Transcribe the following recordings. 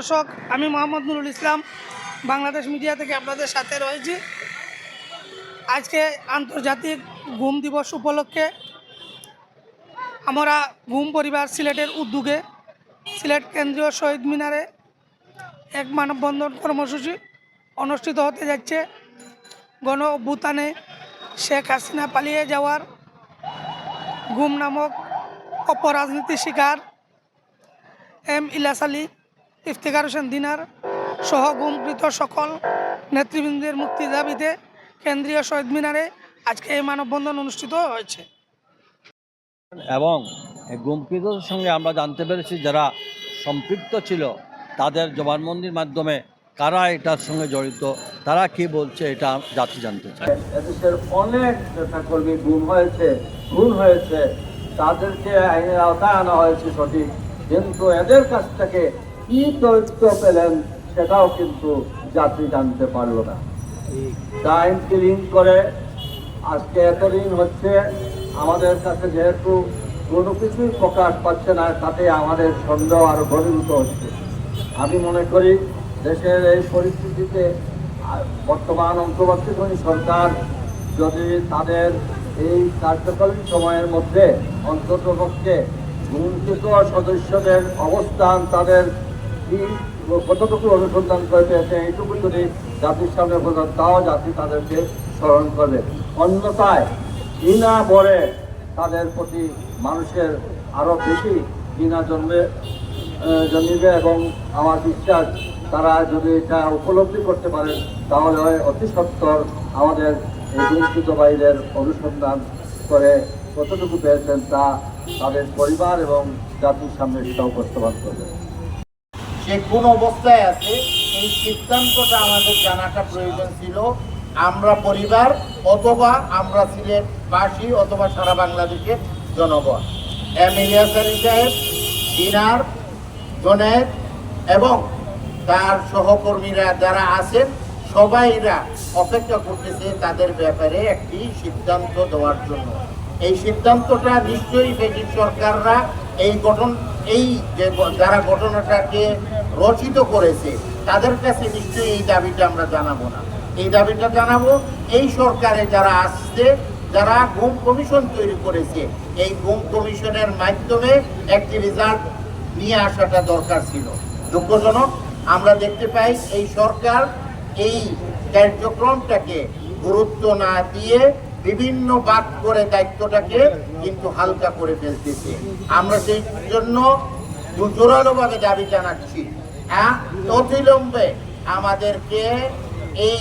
দর্শক, আমি মোহাম্মদ নুরুল ইসলাম, বাংলাদেশ মিডিয়া থেকে আপনাদের সাথে রয়েছি। আজকে আন্তর্জাতিক ঘুম দিবস উপলক্ষে আমরা ঘুম পরিবার সিলেটের উদ্যোগে সিলেট কেন্দ্রীয় শহীদ মিনারে এক মানববন্ধন কর্মসূচি অনুষ্ঠিত হতে যাচ্ছে। গণ অভ্যুত্থানে শেখ হাসিনা পালিয়ে যাওয়ার ঘুম নামক অপরাজনীতি শিকার এম ইলাস আলী ইফতিকার হোসেন দিনার সহ গুমকৃত সকল নেতৃবৃন্দের মুক্তির দাবিতে কেন্দ্রীয় শহীদ মিনারে আজকে এই মানববন্ধন অনুষ্ঠিত হয়েছে। এবং এই গুমকৃতদের সঙ্গে আমরা জানতে পেরেছি যারা সম্পৃক্ত ছিল তাদের জবানবন্দির মাধ্যমে কারা এটার সঙ্গে জড়িত তারা কি বলছে এটা জাতি জানতে চায়। এদেশের অনেক নেতাকর্মী গুম হয়েছে খুন হয়েছে তাদেরকে আইনের আওতায় আনা হয়েছে সঠিক কিন্তু এদের কাছ থেকে কি তথ্য পেলেন সেটাও কিন্তু জাতি জানতে পারল না। টাইম কিলিং করে, আজকে এতদিন হচ্ছে, আমাদের কাছে যেহেতু কোনো কিছুই প্রকাশ পাচ্ছে না, তাতে আমাদের সন্দেহ আরও ঘনীভূত হচ্ছে। আমি মনে করি, দেশের এই পরিস্থিতিতে বর্তমান অন্তর্বর্তীকালীন সরকার যদি তাদের এই কার্যকালীন সময়ের মধ্যে অন্ততপক্ষে গুণকৃত সদস্যদের অবস্থান তাদের কতটুকু অনুসন্ধান করে পেয়েছে এইটুকু যদি জাতির সামনে বোঝান তাও জাতি তাদেরকে স্মরণ করবে। অন্যথায় ঘৃণা বরে তাদের প্রতি মানুষের আরও বেশি ঘৃণা জন্মে জন্মিবে এবং আমার বিশ্বাস তারা যদি এটা উপলব্ধি করতে পারেন তাহলে হয় অতি সত্তর আমাদের এই বাইরের অনুসন্ধান করে কতটুকু পেয়েছেন তা তাদের পরিবার এবং জাতির সামনে সেটা উপস্থাপন করবে। সে কোন অবস্থায় আছে, এই সিদ্ধান্তটা আমাদের জানাটা প্রয়োজন ছিল। আমরা পরিবার অথবা আমরা সিলেটবাসী অথবা সারা বাংলাদেশের জনগণ। এম ইলিয়াস সাহেব দিনার জনের এবং তার সহকর্মীরা যারা আছেন, সবাইরা অপেক্ষা করতেছে তাদের ব্যাপারে একটি সিদ্ধান্ত দেওয়ার জন্য। এই সিদ্ধান্তটা নিশ্চয়ই ব্রিটিশ সরকাররা এই গঠন, এই যে যারা ঘটনাটাকে রচিত করেছে, তাদের কাছে নিশ্চয়ই এই দাবিটা আমরা জানাব না। এই দাবিটা জানাব, এই সরকারে যারা আসছে, যারা গুম কমিশন তৈরি করেছে, এই গুম কমিশনের মাধ্যমে একটি রেজাল্ট নিয়ে আসাটা দরকার ছিল। দুঃখজনক, আমরা দেখতে পাই এই সরকার এই কার্যক্রমটাকে গুরুত্ব না দিয়ে বিভিন্ন বাদ করে দায়িত্বটাকে কিন্তু হালকা করে ফেলতেছে। আমরা সেই জন্য জোরালোভাবে দাবি জানাচ্ছি। হ্যাঁ অবিলম্বে আমাদেরকে এই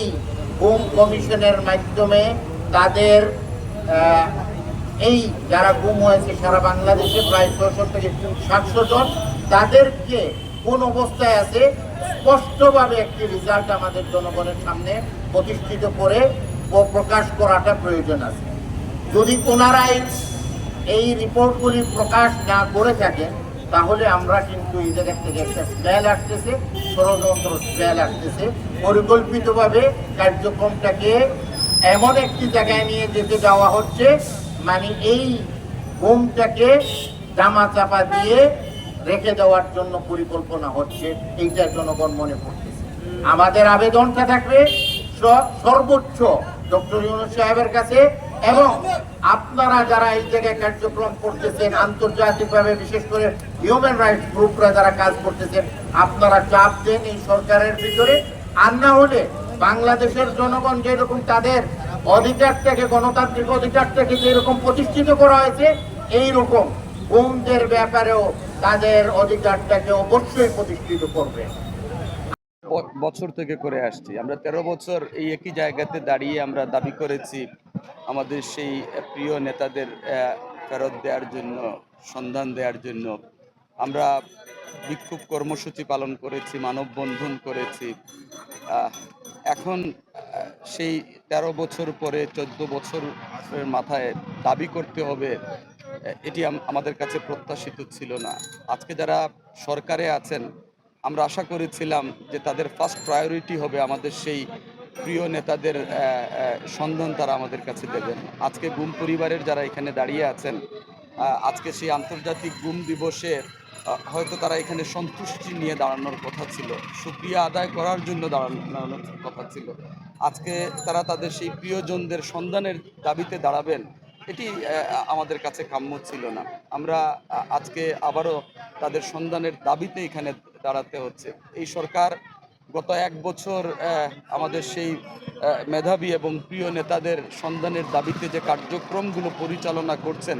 গুম কমিশনের মাধ্যমে তাদের এই যারা গুম হয়েছে সারা বাংলাদেশে প্রায় ছশো থেকে সাতশো জন, তাদেরকে কোন অবস্থায় আছে? স্পষ্টভাবে একটি রেজাল্ট আমাদের জনগণের সামনে প্রতিষ্ঠিত করে প্রকাশ করাটা প্রয়োজন আছে। যদি ওনারাই এই রিপোর্টগুলি প্রকাশ না করে থাকেন, তাহলে আমরা কিন্তু এই জায়গা থেকে একটা স্মেল আসতেছে, ষড়যন্ত্র স্মেল আসতেছে। পরিকল্পিতভাবে কার্যক্রমটাকে এমন একটি জায়গায় নিয়ে যেতে যাওয়া হচ্ছে মানে এই ঘুমটাকে জামা চাপা দিয়ে রেখে দেওয়ার জন্য পরিকল্পনা হচ্ছে, এইটা জনগণ মনে করতেছে। আমাদের আবেদনটা থাকবে সর্বোচ্চ ডক্টর ইউনুস সাহেবের কাছে এবং আপনারা যারা এই জায়গায় কার্যক্রম করতেছেন, আন্তর্জাতিকভাবে বিশেষ করে হিউম্যান রাইটস গ্রুপরা যারা কাজ করতেছেন, আপনারা চাপ দেন এই সরকারের ভিতরে। আর না হলে বাংলাদেশের জনগণ যেরকম তাদের অধিকারটাকে, গণতান্ত্রিক অধিকারটাকে যেরকম প্রতিষ্ঠিত করা হয়েছে এই রকম গুমদের ব্যাপারেও তাদের অধিকারটাকে অবশ্যই প্রতিষ্ঠিত করবে। বছর থেকে করে আসছি। আমরা তেরো বছর এই একই জায়গাতে দাঁড়িয়ে আমরা দাবি করেছি আমাদের সেই প্রিয় নেতাদের ফেরত দেওয়ার জন্য, সন্ধান দেওয়ার জন্য। আমরা বিক্ষোভ কর্মসূচি পালন করেছি, মানববন্ধন করেছি। এখন সেই তেরো বছর পরে চোদ্দ বছরের মাথায় দাবি করতে হবে এটি আমাদের কাছে প্রত্যাশিত ছিল না। আজকে যারা সরকারে আছেন আমরা আশা করেছিলাম যে তাদের ফার্স্ট প্রায়োরিটি হবে আমাদের সেই প্রিয় নেতাদের সন্ধান তারা আমাদের কাছে দেবেন। আজকে গুম পরিবারের যারা এখানে দাঁড়িয়ে আছেন আজকে সেই আন্তর্জাতিক গুম দিবসে হয়তো তারা এখানে সন্তুষ্টি নিয়ে দাঁড়ানোর কথা ছিল, সুক্রিয়া আদায় করার জন্য দাঁড়ানোর কথা ছিল। আজকে তারা তাদের সেই প্রিয়জনদের সন্ধানের দাবিতে দাঁড়াবেন, এটি আমাদের কাছে কাম্য ছিল না। আমরা আজকে আবারও তাদের সন্ধানের দাবিতে এখানে দাঁড়াতে হচ্ছে। এই সরকার গত এক বছর আমাদের সেই মেধাবী এবং প্রিয় নেতাদের সন্ধানের দাবিতে যে কার্যক্রমগুলো পরিচালনা করছেন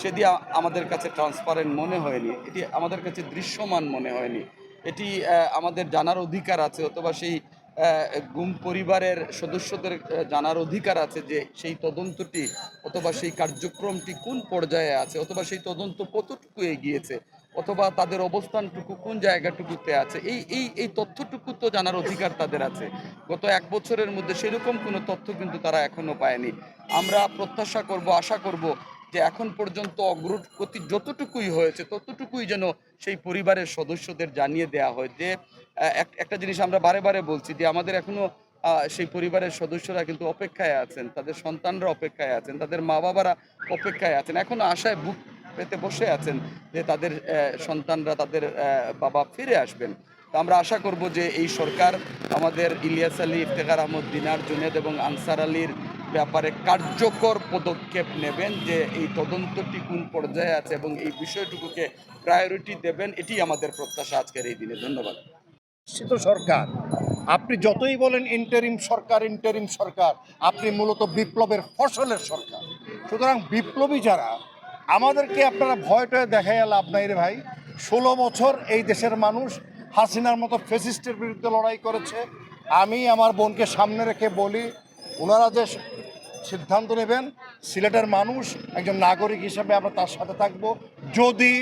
সেটি আমাদের কাছে ট্রান্সপারেন্ট মনে হয়নি। এটি আমাদের কাছে দৃশ্যমান মনে হয়নি। এটি আমাদের জানার অধিকার আছে অথবা সেই গুম পরিবারের সদস্যদের জানার অধিকার আছে যে সেই তদন্তটি অথবা সেই কার্যক্রমটি কোন পর্যায়ে আছে অথবা সেই তদন্ত কতটুকু এগিয়েছে। অথবা তাদের অবস্থানটুকু কোন জায়গাটুকুতে আছে? এই এই এই তথ্যটুকু তো জানার অধিকার তাদের আছে। গত এক বছরের মধ্যে সেরকম কোনো তথ্য কিন্তু তারা এখনও পায়নি। আমরা প্রত্যাশা করব আশা করব যে এখন পর্যন্ত অগ্রগতি যতটুকুই হয়েছে ততটুকুই যেন সেই পরিবারের সদস্যদের জানিয়ে দেওয়া হয়। যে এক- একটা জিনিস আমরা বারে বারে বলছি যে আমাদের এখনও আহ, সেই পরিবারের সদস্যরা কিন্তু অপেক্ষায় আছেন তাদের সন্তানরা অপেক্ষায় আছেন তাদের মা বাবারা অপেক্ষায় আছেন। এখনও আশায় বুক পেতে বসে আছেন যে তাদের সন্তানরা তাদের বাবা ফিরে আসবেন। তো আমরা আশা করব যে এই সরকার আমাদের ইলিয়াস আলী, ইফতেখার আহমদ, দিনার জুনেদ এবং আনসার আলীর ব্যাপারে কার্যকর পদক্ষেপ নেবেন যে এই তদন্তটি কোন পর্যায়ে আছে এবং এই বিষয়টুকুকে প্রায়োরিটি দেবেন এটি আমাদের প্রত্যাশা আজকের এই দিনে। ধন্যবাদ। নিশ্চিত সরকার, আপনি যতই বলেন ইন্টারিম সরকার ইন্টারিম সরকার, আপনি মূলত বিপ্লবের ফসলের সরকার। সুতরাং বিপ্লবী যারা আমাদেরকে আপনারা ভয় টয় দেখাইয়া লাভ নাই রে ভাই। ষোলো বছর এই দেশের মানুষ হাসিনার মতো ফেসিস্টের বিরুদ্ধে লড়াই করেছে। আমি আমার বোনকে সামনে রেখে বলি, ওনারা যে সিদ্ধান্ত নেবেন, সিলেটের মানুষ একজন নাগরিক হিসেবে আমরা তার সাথে থাকব। যদি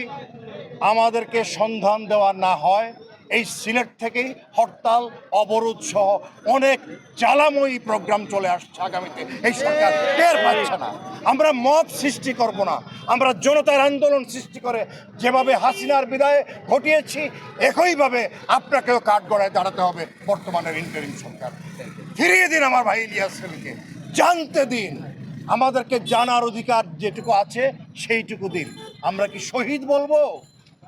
আমাদেরকে সন্ধান দেওয়া না হয় এই সিলেট থেকেই হরতাল, অবরোধ সহ অনেক জ্বালাময়ী প্রোগ্রাম চলে আসছে আগামীতে। এই সরকার টের পাচ্ছে না। আমরা মব সৃষ্টি করব না। আমরা জনতার আন্দোলন সৃষ্টি করে যেভাবে হাসিনার বিদায় ঘটিয়েছি, একইভাবে আপনাকেও কাঠগড়ায় দাঁড়াতে হবে বর্তমানের ইন্টারিম সরকার। ফিরিয়ে দিন আমার ভাই ইলিয়াস সেলিকে জানতে দিন। আমাদেরকে জানার অধিকার যেটুকু আছে, সেইটুকু দিন। আমরা কি শহীদ বলব?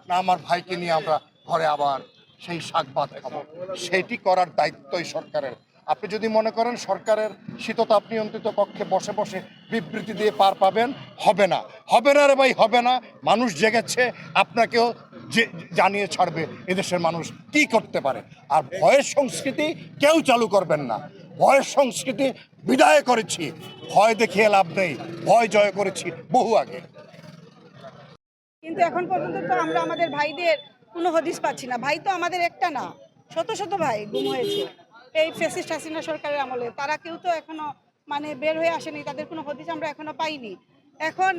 না, আমার ভাইকে নিয়ে আমরা ঘরে আবার সেই শাক ভাত খাব। সেইটি করার দায়িত্বই সরকারের। আপনি যদি মনে করেন সরকারের শীততাপ নিয়ন্ত্রিত কক্ষে বসে বসে বিবৃতি দিয়ে পার পাবেন, হবে না। হবে না রে ভাই, হবে না। মানুষ জেগেছে, আপনাকেও যে জানিয়ে ছাড়বে এদেশের মানুষ কি করতে পারে। আর ভয়ের সংস্কৃতি কেউ চালু করবেন না। ভয়ের সংস্কৃতি বিদায় করেছি। ভয় দেখিয়ে লাভ নেই। ভয় জয় করেছি বহু আগে। কিন্তু এখন পর্যন্ত তো আমরা আমাদের ভাইদের কোনো হদিস পাচ্ছি না। ভাই তো আমাদের একটা না শত শত ভাই গুম হয়েছে। এই ফেসিস্ট হাসিনা সরকারের আমলে। তারা কেউ তো এখনও মানে বের হয়ে আসেনি তাদের কোনো হদিস আমরা এখনও পাইনি। এখন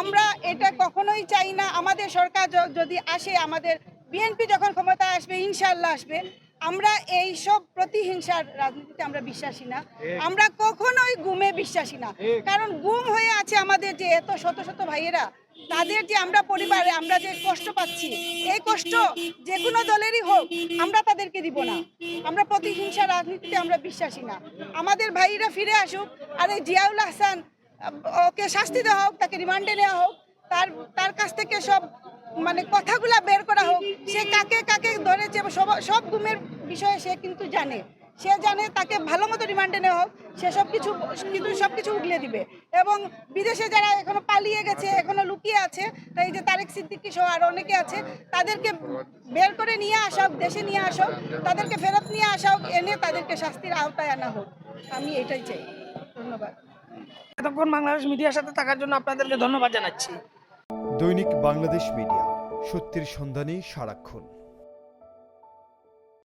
আমরা এটা কখনোই চাই না। আমাদের সরকার যদি আসে আমাদের বিএনপি যখন ক্ষমতা আসবে ইনশাল্লাহ আসবে। আমরা এই সব প্রতিহিংসার রাজনীতিতে আমরা বিশ্বাসী না। আমরা কখনোই গুমে বিশ্বাসী না। কারণ গুম হয়ে আছে আমাদের যে এত শত শত ভাইয়েরা। তাদের যে আমরা পরিবারে আমরা যে কষ্ট পাচ্ছি, এই কষ্ট যে কোনো দলেরই হোক, আমরা তাদেরকে দিব না। আমরা প্রতিহিংসা রাজনীতিতে আমরা বিশ্বাসী না। আমাদের ভাইরা ফিরে আসুক, আর এই জিয়াউল হাসান, ওকে শাস্তি দেওয়া হোক, তাকে রিমান্ডে নেওয়া হোক, তার তার কাছ থেকে সব মানে কথাগুলা বের করা হোক, সে কাকে কাকে ধরেছে, সব সব গুমের বিষয়ে সে কিন্তু জানে। সে জানে তাকে ভালো মতো রিমান্ডে নেওয়া হোক সে সব কিছু কিন্তু সব কিছু উগলে দিবে। এবং বিদেশে যারা এখনও পালিয়ে গেছে এখনও লুকিয়ে আছে তাই যে তারেক সিদ্দিকি সহ আরও অনেকে আছে তাদেরকে বের করে নিয়ে আসা হোক দেশে নিয়ে আসা হোক তাদেরকে ফেরত নিয়ে আসা হোক এনে তাদেরকে শাস্তির আওতায় আনা হোক। আমি এটাই চাই। ধন্যবাদ। এতক্ষণ বাংলাদেশ মিডিয়ার সাথে থাকার জন্য আপনাদেরকে ধন্যবাদ জানাচ্ছি। দৈনিক বাংলাদেশ মিডিয়া সত্যের সন্ধানে সারাক্ষণ।